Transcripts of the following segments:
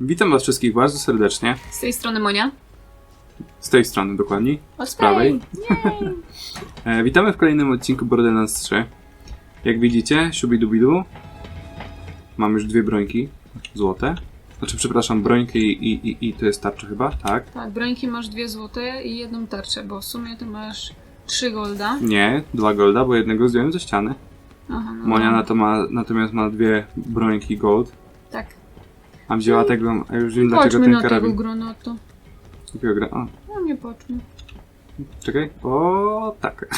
Witam was wszystkich bardzo serdecznie. Z tej strony Monia. Z tej strony dokładniej. O, Z prawej. E, witamy w kolejnym odcinku Borderlands 3. Jak widzicie, shubidubidu. Mam już dwie brońki złote. Znaczy, przepraszam, brońkę i, i, i, i to jest tarcza chyba, tak? Tak, brońki masz dwie złote i jedną tarczę, bo w sumie to masz trzy golda. Nie, dwa golda, bo jednego zdjąłem ze ściany. Aha, no. Monia na to ma, natomiast ma dwie brońki gold. A wzięła tego, a już wiem dlaczego Chodźmy ten na tego karabin. granatu. Jakiego gra? O, No nie patrzmy. Czekaj. O, tak.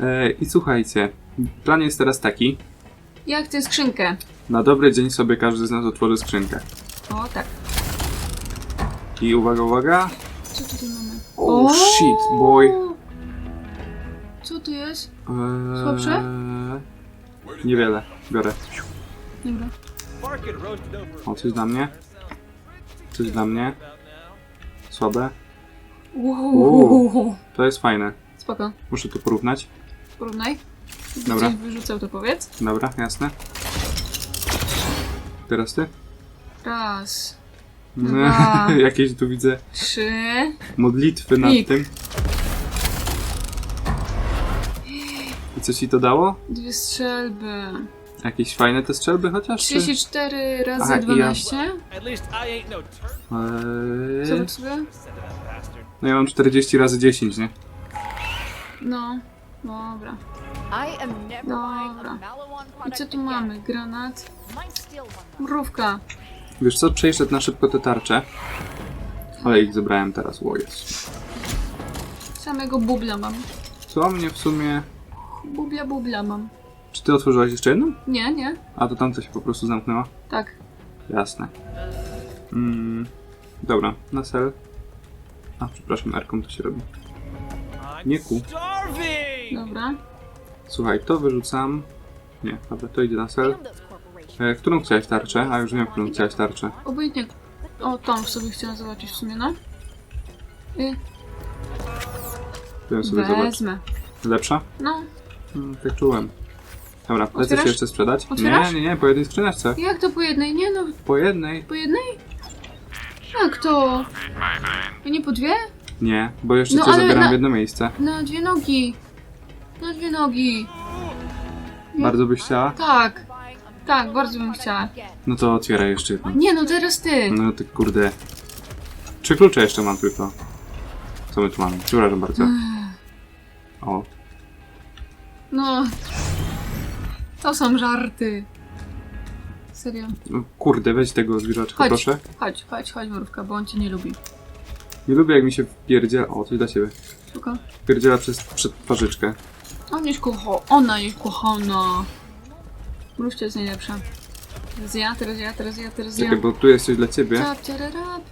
e, I słuchajcie, plan jest teraz taki. Ja chcę skrzynkę. Na dobry dzień sobie każdy z nas otworzy skrzynkę. O, tak. I uwaga, uwaga. Co tutaj mamy? Oh shit, boy. Co tu jest? Eee, Słabsze? Niewiele. Biorę. Dobra. O, coś dla mnie. Coś dla mnie. Słabe. Wow. To jest fajne. Spoko. Muszę to porównać. Porównaj. Dobra. Coś wyrzucał, to powiedz. Dobra, jasne. Teraz ty? Raz, Dwa. Jakieś tu widzę trzy. modlitwy nad Pik. tym. I co ci to dało? Dwie strzelby. Jakieś fajne te strzelby chociaż? Czy? 34 razy Aha, i ja- 12. At least I ain't no turd. Eee, Zobacz sobie. Send bastard. no ja mam 40 razy 10, nie? No. Dobra. I am never buying Dobra. Malawon I product co tu again. mamy? Granat. One. Mrówka. Wiesz co, przejrzę na szybko te tarcze. Ale ich zebrałem teraz, o jest. Samego bubla mam. Co mnie w sumie... Bubla, bubla mam. Czy ty otworzyłaś jeszcze jedną? Nie, nie. A to tamta się po prostu zamknęła? Tak. Jasne. Mm, dobra, na sel. A, przepraszam, Erką to się robi. Nie ku. Dobra. Słuchaj, to wyrzucam. Nie, dobra, to idzie na sel. E, którą chciałeś tarczę? A już wiem, którą chciałeś tarczę. Obojętnie. O, tą sobie chciałam zobaczyć w sumie, no. I To ją sobie zobacz. wezmę. Lepsza? No. Mm, tak czułem. Dobra, chcesz Otwierasz? jeszcze sprzedać? Otwierasz? Nie, nie, nie, po jednej skrzyneczce. Jak to po jednej? Nie no, Po jednej? po jednej? Jak to? A nie po dwie? Nie, bo jeszcze No, cię ale zabieram na- w jedno miejsce. Na dwie nogi. Na dwie nogi. Bardzo byś chciała? Tak. Tak, bardzo bym chciała. No to otwieraj jeszcze jedną. Nie no, teraz ty. No ty kurde. Trzy klucze jeszcze mam tylko. Co my tu mamy? Przepraszam bardzo. O, No. To są żarty. Serio. no kurde, weź tego zwierzaczka, Chodź. proszę. Chodź, chodź, chodź, mrówka, bo on cię nie lubi. Nie lubię jak mi się wpierdziela... O, coś dla ciebie. Tylko. Wpierdziela przez przed twarzyczkę. On jest kocho... Ona jest kochana. Mrówcia jest najlepsza. Teraz ja, teraz ja, teraz ja, teraz ja. Czekaj, bo tu jest coś dla ciebie. Tap,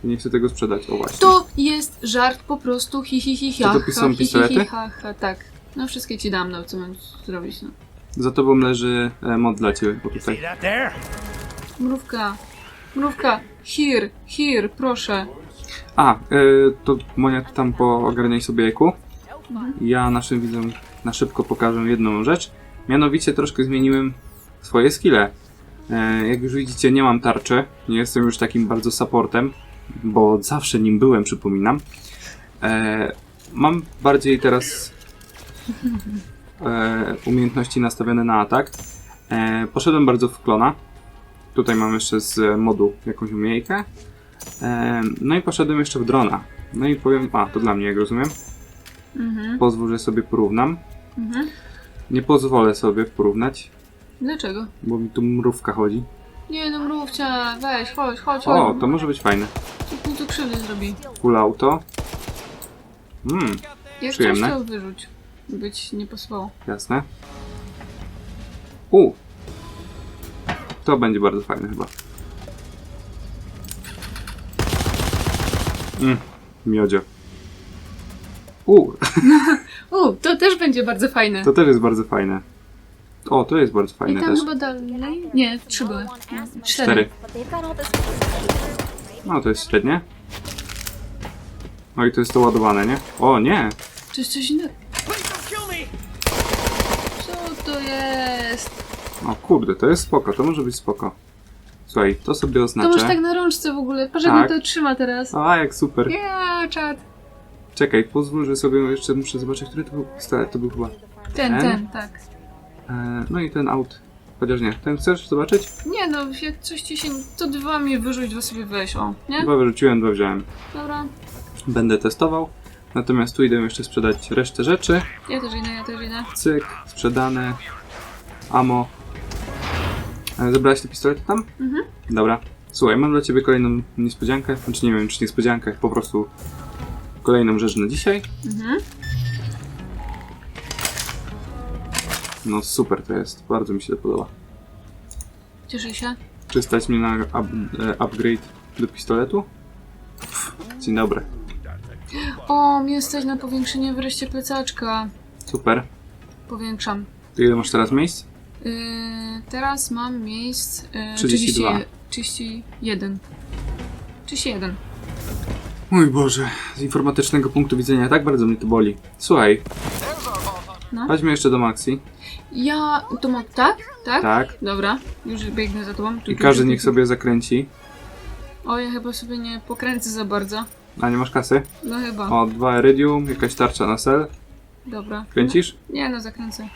Nie chcę tego sprzedać. O właśnie. To jest żart po prostu hi hi hi Czy ha, to ha, są hi, hi, pistolety? hi, ha, ha, tak. No wszystkie ci dam, no co mam zrobić, no. Za tobą leży e, mod dla ciebie, o See tutaj. that there? Mrówka. Mrówka. Here, here, proszę. A, e, to Monia ty tam poogarniaj sobie eku. Ja naszym widzom na szybko pokażę jedną rzecz. Mianowicie troszkę zmieniłem swoje skille. E, jak już widzicie, nie mam tarczy. Nie jestem już takim bardzo supportem, bo zawsze nim byłem, przypominam. E, mam bardziej teraz e, umiejętności nastawione na atak. E, poszedłem bardzo w klona. Tutaj mam jeszcze z modu jakąś umiejętkę. E, no i poszedłem jeszcze w drona. No i powiem, a to dla mnie, jak rozumiem. Mhm, Pozwól, że sobie porównam. mhm. Nie pozwolę sobie porównać, Dlaczego? bo mi tu mrówka chodzi. Nie no, mrówcia, weź, chodź, chodź, O, chodź. to może być fajne. To mi tu krzywdy zrobi. Full auto. Mmm, Jak Przyjemne. coś to wyrzuć. Być nie pasowało. jasne. U. To będzie bardzo fajne chyba. Mmm, miodzio. U, U, to też będzie bardzo fajne. to też jest bardzo fajne. O, to jest bardzo I fajne tam też. chyba dalej? Nie, trzy były. Cztery. Cztery. No, to jest średnie. No i to jest to ładowane, nie? O, nie! To jest coś innego. Jest? O kurde, to jest spoko, to może być spoko. Słuchaj, to sobie To masz oznaczę. tak na rączce w ogóle. Patrz jak Tak. to trzyma teraz. A, jak super. Yeah, czad. Czekaj, pozwól, że sobie jeszcze muszę zobaczyć, który to był pistolet. To był chyba... Ten, Ten? ten, tak. E, no i ten aut. Chociaż nie. Ten chcesz zobaczyć? Nie no, jak coś ci się... To dwa mi wyrzuć, dwa sobie weź, o. Nie? Dwa wyrzuciłem, dwa wziąłem. Dobra. Będę testował. Natomiast tu idę jeszcze sprzedać resztę rzeczy. Ja też idę, ja też idę. Cyk, sprzedane. Amo. E, Zebrałaś te pistolety tam? Mhm. Dobra. Słuchaj, mam dla ciebie kolejną niespodziankę. Znaczy nie wiem, czy niespodziankę, po prostu kolejną rzecz na dzisiaj. Mhm. No super to jest. Bardzo mi się to podoba. Cieszę się. Czy stać mnie na up, e, upgrade do pistoletu? Pff, Dzień dobry. O, stać na powiększenie wreszcie plecaczka. Super. Powiększam. To ile masz teraz miejsc? Yy, teraz mam miejsc... Yy, 32. 30, 31. 31. Mój Boże, z informatycznego punktu widzenia tak bardzo mnie to boli. Słuchaj, No. chodźmy jeszcze do Maxi. Ja... To mam... Tak? Tak? Tak. Dobra. Już biegnę za tobą. Tu, I tu, każdy tu, niech tu. sobie zakręci. O, ja chyba sobie nie pokręcę za bardzo. A nie masz kasy? No chyba. O, dwa Iridium, jakaś tarcza na sel. Dobra. Kręcisz? Nie, no zakręcę.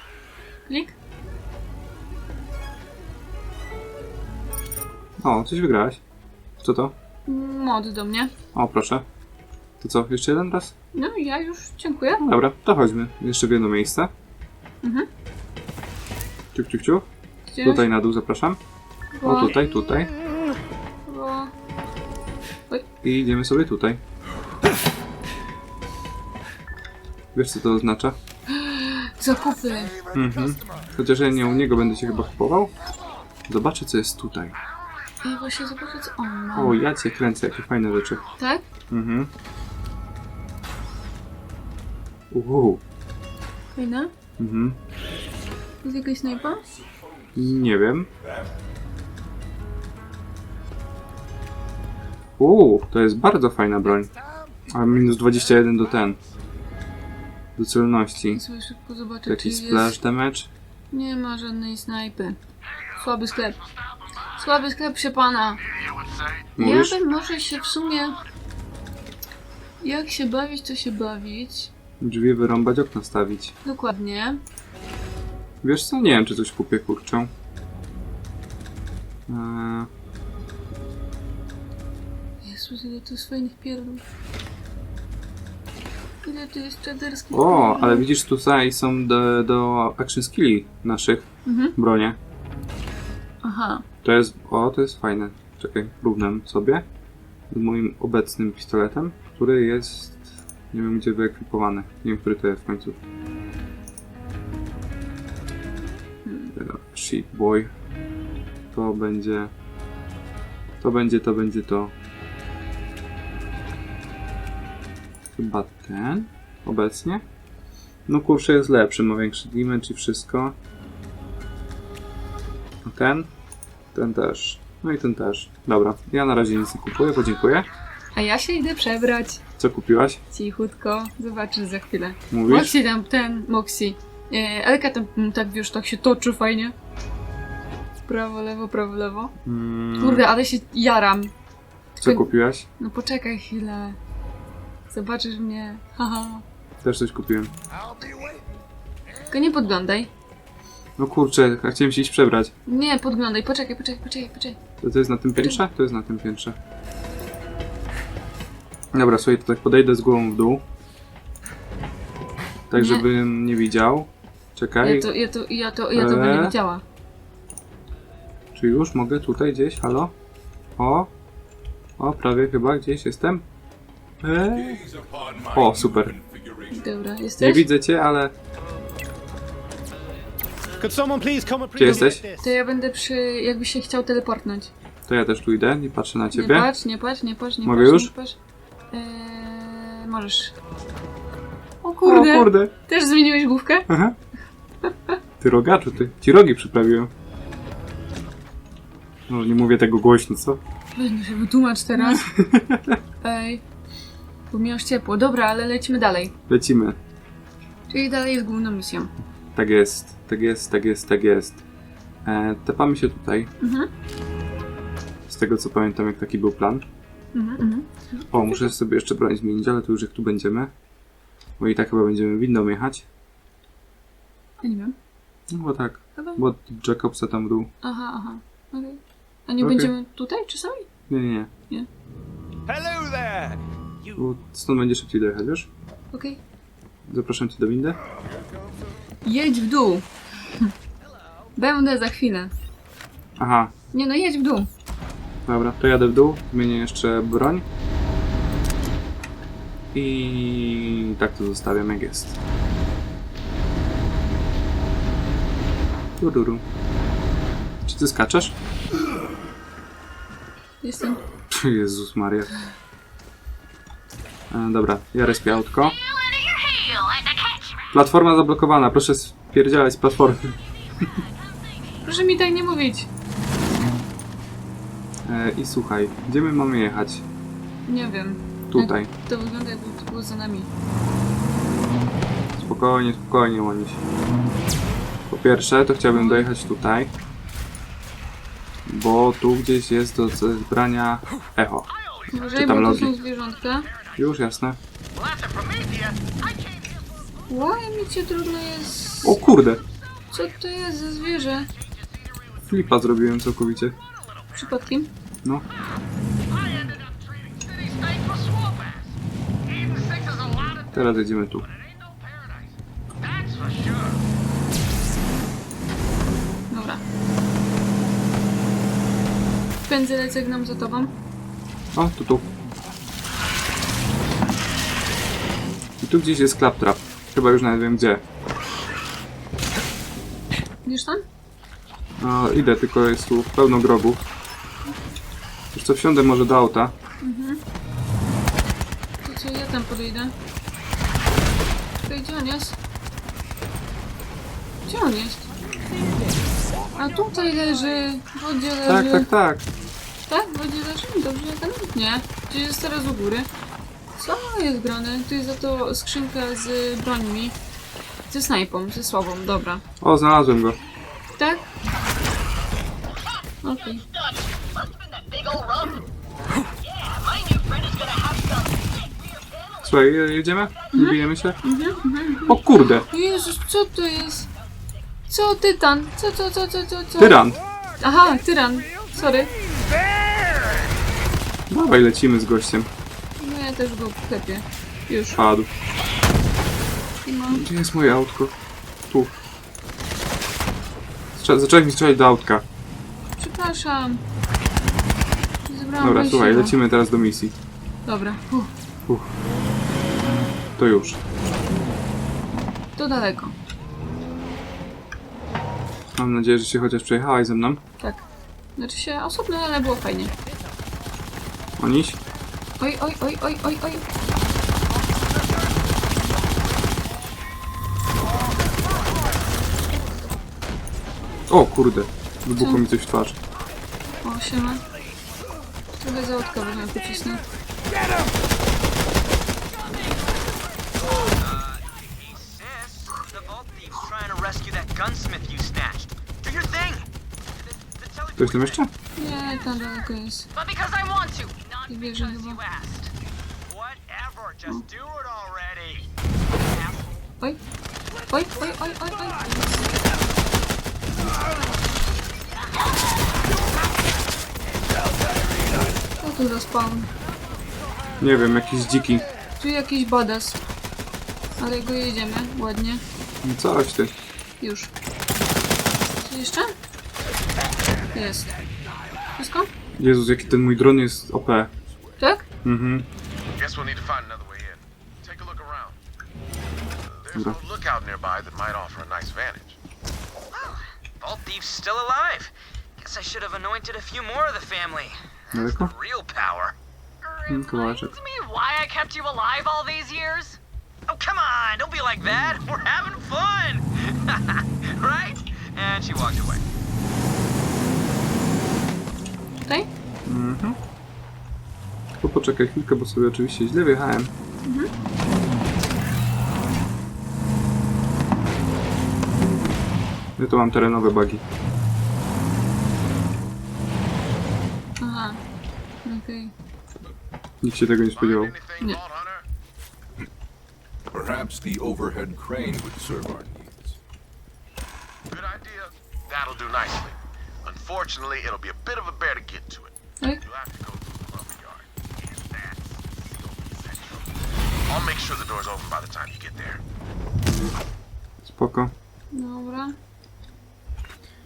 Klik. O, coś wygrałaś. Co to? Mod do mnie. O, proszę. To co, jeszcze jeden raz? No ja już dziękuję. No Dobra, to chodźmy. Jeszcze w jedno miejsce. Mhm. Ciuch, ciuch, ciuch. Gdzieś? Tutaj na dół zapraszam. O, tutaj, tutaj. O, I idziemy sobie tutaj. Wiesz co to oznacza? zakupy. Mhm. Chociaż ja nie u niego będę się chyba kupował. Zobaczę co jest tutaj. I właśnie zobaczę co on ma. O, ja cię kręcę, jakie fajne rzeczy. Tak? Mhm. Uhu. Fajna? Mhm. Jest jakaś snajpa? Nie wiem. Uuu, to jest bardzo fajna broń. A minus 21 do ten. Do celności. Sobie szybko zobaczę, Jakiś czy splash jest... damage. Nie ma żadnej snajpy. Słaby sklep. Słaby sklep, proszę pana. Mówisz? Ja bym może się w sumie... Jak się bawić, to się bawić. Drzwi wyrąbać, okna stawić. Dokładnie. Wiesz co? Nie wiem, czy coś kupię, kurczę. Eee, Jezus, ile to jest fajnych pierdół. Ile to jest czaderskich o, ale widzisz, tutaj są do, do action skilli naszych Mhm. bronie. Aha. To jest, o, to jest fajne. Czekaj, równam sobie z moim obecnym pistoletem, który jest, nie wiem gdzie wyekwipowany. Nie wiem, który to jest w końcu. Shit boy. To będzie, to będzie, to będzie to. Chyba ten, obecnie. No kurczę jest lepszy, ma większy damage i wszystko. A ten? Ten też. No i ten też. Dobra, ja na razie nic nie kupuję, podziękuję. A ja się idę przebrać. Co kupiłaś? Cichutko. Zobaczysz za chwilę. Mówisz? Moxie tam, ten, Moxie. E, Elka tam, mm, tak wiesz, tak się toczy fajnie. Prawo, lewo, prawo, lewo. Mm, Kurde, ale się jaram. co kupiłaś? No poczekaj chwilę. Zobaczysz mnie. Haha. Też coś kupiłem. Tylko nie podglądaj. No kurczę, chciałem się iść przebrać. Nie, podglądaj. Poczekaj, poczekaj, poczekaj, poczekaj. To, to jest na tym piętrze? To jest na tym piętrze. Dobra, słuchaj, to tak podejdę z głową w dół. Tak, Nie. żebym nie widział. Czekaj, Ja to, ja to, ja to, ja to bym nie Eee. widziała. czy już mogę tutaj gdzieś? Halo? O! O, prawie chyba gdzieś jestem. Eee. O, super. Dobra, Nie jesteś? widzę cię, ale Could someone please come and Gdzie jesteś? To ja będę przy, jakbyś się chciał teleportnąć. to ja też tu idę, nie patrzę na Nie ciebie. patrz, nie patrz, nie patrz, nie Mogę patrz, już? nie patrz. Eee, możesz. O O kurde, kurde! też zmieniłeś główkę? Aha. Ty rogaczu, ty. Ci rogi przyprawiłem. Może nie mówię tego głośno, co? No się wytłumacz teraz. Ej, bo mi aż ciepło. Dobra, ale lecimy dalej. Lecimy. Czyli dalej z główną misją. Tak jest, tak jest, tak jest, tak jest. E, tepamy się tutaj. Mhm. Z tego co pamiętam, jak taki był plan. Mhm, mhm. O, muszę sobie jeszcze broń zmienić, ale to już jak tu będziemy. Bo i tak chyba będziemy windą jechać. Ja nie wiem. No bo tak, Chyba. bo Jacobsa tam dół. Aha, aha. Okej. A nie Okej. będziemy tutaj czasami? Nie, nie, nie. Hello there! You Bo stąd będzie szybciej dojechać, wiesz? Okej. Zapraszam cię do windy. Jedź w dół. Będę za chwilę. Aha, Nie no, jedź w dół. dobra, to jadę w dół, zmienię jeszcze broń. I tak to zostawiam jak jest. Tururu. Czy ty skaczesz? Jestem. Jezus Maria. E, dobra, ja respię autko. Platforma zablokowana, proszę spierdzielać z platformy. Proszę mi tak nie mówić. E, I słuchaj, gdzie my mamy jechać? Nie wiem. Tutaj. To wygląda jakby to było za nami. Spokojnie, spokojnie, łonić. Po pierwsze, to chciałbym dojechać tutaj. Bo tu gdzieś jest do zebrania echo. Uważaj, Czytam bo to logi. są zwierzątka. Już, jasne. Łaj, mi cię trudno jest... O kurde! Co to jest za zwierzę? Flipa zrobiłem całkowicie. Przypadkiem? No. Teraz jedziemy tu. Dobra. Pędzę lecę gnam za tobą. O, tu, tu. I tu gdzieś jest claptrap. Chyba już nawet wiem gdzie. Widzisz tam? No, idę, tylko jest tu pełno grobów. Wiesz co, wsiądę może do auta. To co, ja tam podejdę. Czekaj, gdzie on jest? Gdzie on jest? A tutaj leży. W wodzie leży. Tak, tak, tak. Tak? W wodzie leży? Dobrze, ja tam nie. Gdzie jest teraz u góry? Co jest grane? Tu jest za to skrzynka z brońmi. Ze snajpą, ze słabą, dobra. O, znalazłem go. Tak? Okej. Słuchaj, je- jedziemy? Nie bijemy się? O kurde! Jezus, co to jest? Co, tytan? Co, co, co, co, co, co? Tyran! Aha, tyran. Sorry. Dawaj, lecimy z gościem. Też go klepię. Już. Padł. Gdzie jest moje autko? Tu. Strze- Zacząłeś mi strzelać do autka. Przepraszam. Nie zebrałam Dobra, słuchaj, lecimy teraz do misji. Dobra. Uff, To już. to daleko. Mam nadzieję, że się chociaż przejechałaś ze mną. Tak. Znaczy się osobno, ale było fajnie. Oniś? Oj, oj, oj, oj, oj, oj. O kurde. Wybuchło mi coś w twarz. O, siema. Trochę za łódkę można pocisnąć. Sis, the Vault Thief's trying to rescue that gunsmith you snatched. Do your thing! The, the Ktoś tam jeszcze? Nie, tam daleko jest. But because I want to, because you chyba. Oj. Oj, oj, oj, oj, oj. Co tu za spawn? Nie wiem, jakiś dziki. Tu jakiś badass. Ale go jedziemy, ładnie. No Coś ty. Już. Co jeszcze? Jest. Wszystko? Jezus, jaki ten mój dron jest OP. Tak? Mhm. Guess we'll need to find another way in. Take a look around. There's Okay. a lookout nearby that might offer a nice vantage. Vault Thief's still alive. Guess I should have anointed a few more of the family. Daleko? Real power. Reminds me why I kept you alive all these years? Oh, come on, don't be like that. We're having fun. right? And she walked away. Poczekaj chwilkę, bo sobie oczywiście źle wjechałem. Ja tu mam terenowe bugi. Aha, Okej. Nikt się tego nie spodziewał. Hunter? Perhaps the overhead crane would serve our needs. Good idea. That'll do nicely. Unfortunately, it'll be a bit of a bear to get to it. You'll have to go through the lumberyard. That's central. I'll make sure the door's open by the time you get there. Spoko. Dobra.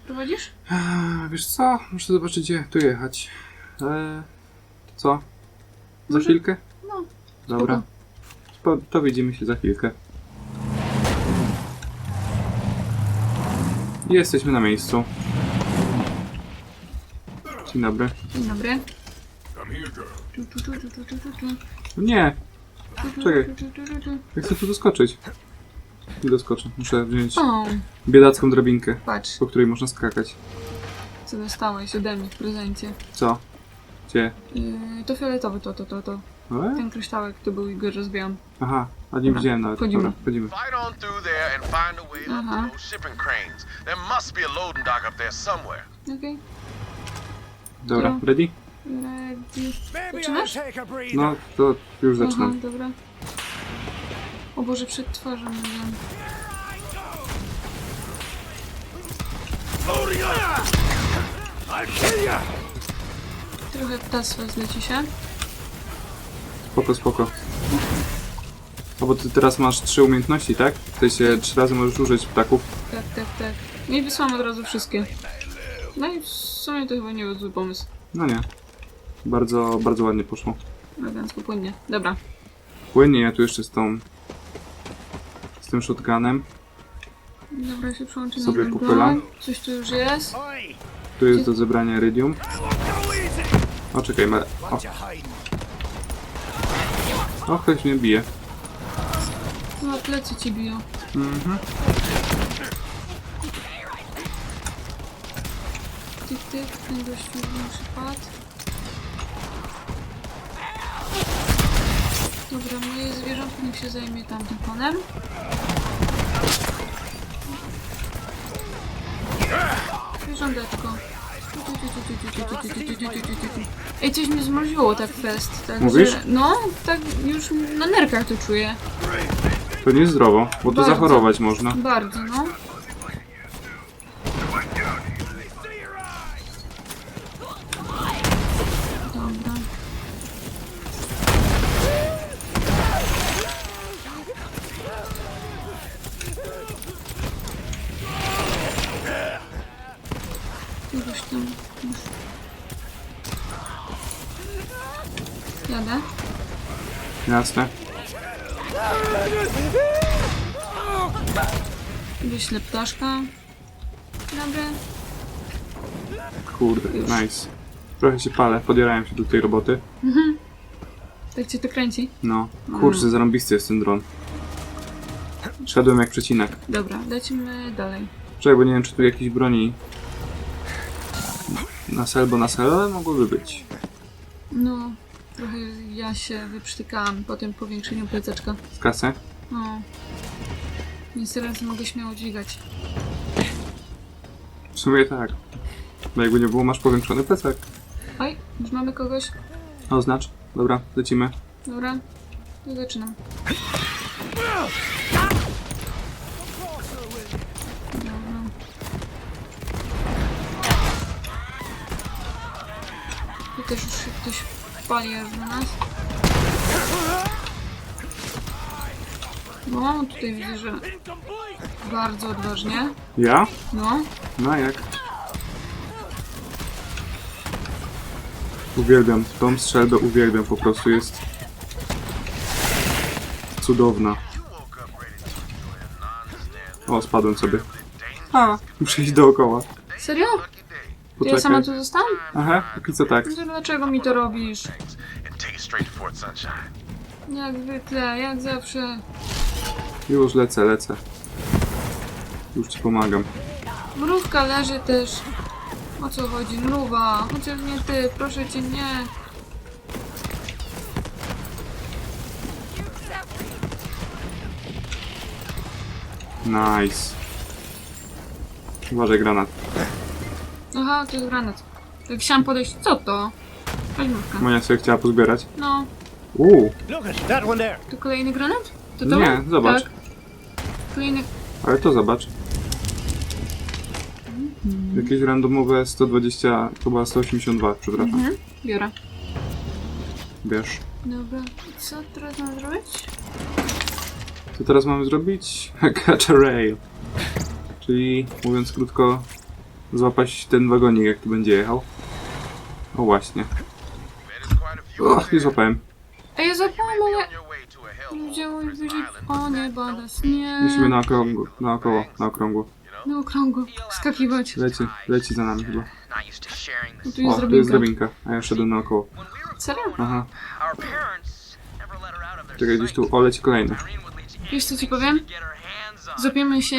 Prowadzisz? Eee, wiesz co? Muszę zobaczyć gdzie tu jechać. Eee, co? Za Może- chwilkę? No. Dobra. Spo, to widzimy się za chwilkę. Jesteśmy na miejscu. Dzień dobry. Dzień dobry. Come here, girl. Tu, tu, tu, tu, tu, tu, tu, tu. Nie, Czekaj. tu, tu, tu, tu, tu. ja chcę tu doskoczyć. Nie doskoczę. Muszę wziąć O, biedacką drabinkę, patrz, po której można skakać. co dostałeś ode mnie w prezencie. Co? Gdzie? Yy, to fioletowy, to, to, to, to. E? Ten kryształek to był i go rozbijam. Aha, a nie widziałem nawet. wchodzimy. Dobra, wchodzimy. Fight on through there and find a way up Uh-huh. to those shipping cranes. There must be a loading dock up there somewhere. Okej. Dobra, Dobra. ready? I'll Zaczynasz? No, to już Aha, zaczynam. dobra. O Boże, przed twarzą ya! Trochę ptactwa zleci się. Spoko, spoko. A bo ty teraz masz trzy umiejętności, tak? W sensie trzy razy możesz użyć ptaków. Tak, tak, tak. No i wysłałam od razu wszystkie. No i w sumie to chyba nie był zły pomysł. No nie. Bardzo, bardzo ładnie poszło. Elegancko płynnie. Dobra. Płynnie ja tu jeszcze z tą... Z tym shotgunem. Dobra, się przełączy Sobie na popylam. broń. Coś tu już jest. Tu jest do zebrania iridium. O, czekaj, ma... O, o, ktoś mnie bije. No, plecy ci biją. Mhm. Tyk, tyk, ten gościu większy Dobra, moje zwierzątko niech się zajmie tamtym panem. Zwierząteczko. Ej, coś mnie zmroziło tak fest. Tak, Mówisz? Że, no, tak już na nerkach to czuję. To niezdrowo, bo to Bardzo. zachorować można. Bardzo, no. Jadę. Jasne. Wyślę ptaszka. Dobry. Kurde, nice. Trochę się palę, podjarałem się do tej roboty. Tak cię to kręci? No, kurczę, zarąbisty jest ten dron. Szedłem jak przecinak. Dobra, lecimy dalej. Czekaj, bo nie wiem, czy tu jakieś broni na sel, bo na sel, ale mogłoby być. No, trochę ja się wyprztykałam po tym powiększeniu plececzka. Z kasę? No. Więc teraz mogę śmiało dźwigać. W sumie tak. No jakby nie było, masz powiększony plecak. Oj, już mamy kogoś. Oznacz. Dobra, lecimy. Dobra, to zaczynam. Dobra. Tu też już się ktoś pali aż na nas. No, tutaj widzę, że bardzo odważnie. Ja? No, No jak? Uwielbiam tą strzelbę, uwielbiam po prostu, jest cudowna. O, spadłem sobie. A, muszę iść dookoła. serio? To ja sama tu zostałam? Aha, póki co tak. No to dlaczego mi to robisz? Jak zwykle, jak zawsze. Już lecę, lecę. Już ci pomagam. Mrówka leży też. O co chodzi? Mrówa. Chociaż nie ty, proszę cię, nie. Nice. Uważaj granat. Aha, to jest granat. Jak chciałam podejść, co to? Paźmówka. Monia sobie chciała pozbierać. No, Uuu, to kolejny granat? To to? Nie, zobacz. Tak. Kolejny... ale to zobacz. Jakieś randomowe 120, chyba 182, przepraszam. Mhm. Biorę. Bierz. Dobra, co teraz mam zrobić? Co teraz mamy zrobić? Catch a rail. Czyli, mówiąc krótko, złapać ten wagonik, jak tu będzie jechał. O właśnie. Man, there's quite a few O, over nie złapałem. Ej, ja zapomnę, Be ale... a some byli... island O with nie, that badas, no nie. Musimy na okrągło, naokoło, na okrągło. Na okrągło. Skakiwać. Leci, leci za nami chyba. No tu jest O, tu jest drabinka. a ja szedłem naokoło. Serio? Aha, czekaj, gdzieś tu, o, leci kolejny. Wiesz co ci powiem? Złapiemy się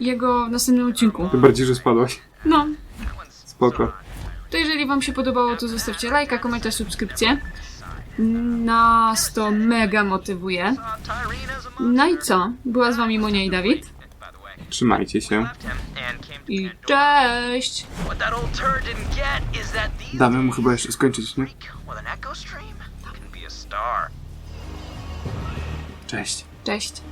jego w następnym odcinku. Tym bardziej, że spadłaś. No, Spoko. to jeżeli wam się podobało, to zostawcie lajka, komentarz, subskrypcję. Nas to mega motywuje. No i co? Była z wami Monia i Dawid. Trzymajcie się. I cześć! Damy mu chyba jeszcze skończyć, nie? Cześć. Cześć.